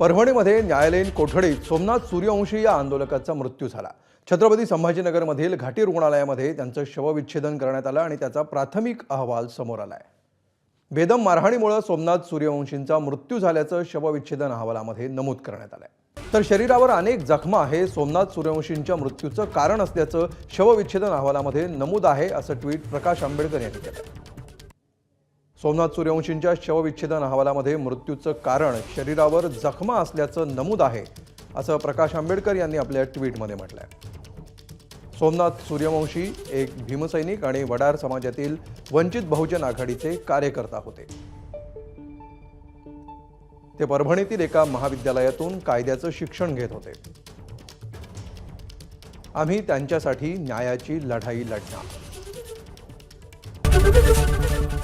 परभणीमध्ये न्यायालयीन कोठडीत सोमनाथ सूर्यवंशी या आंदोलकाचा मृत्यू झाला. छत्रपती संभाजीनगरमधील घाटी रुग्णालयामध्ये त्यांचं शवविच्छेदन करण्यात आलं आणि त्याचा प्राथमिक अहवाल समोर आलाय. बेदम मारहाणीमुळे सोमनाथ सूर्यवंशींचा मृत्यू झाल्याचं शवविच्छेदन अहवालामध्ये नमूद करण्यात आलंय. तर शरीरावर अनेक जखमा आहे सोमनाथ सूर्यवंशींच्या मृत्यूचं कारण असल्याचं शवविच्छेदन अहवालामध्ये नमूद आहे असं ट्विट प्रकाश आंबेडकर यांनी केलं सोमनाथ सूर्यवंशींच्या शवविच्छेदन अहवालामध्ये मृत्यूचं कारण शरीरावर जखमा असल्याचं नमूद आहे असं प्रकाश आंबेडकर यांनी आपल्या ट्विटमध्ये म्हटलं आहे सोमनाथ सूर्यवंशी एक भीमसैनिक आणि वडार समाजातील वंचित बहुजन आघाडीचे कार्यकर्ता होते. ते परभणीतील एका महाविद्यालयातून कायद्याचं शिक्षण घेत होते. आम्ही त्यांच्यासाठी न्यायाची लढाई लढणार.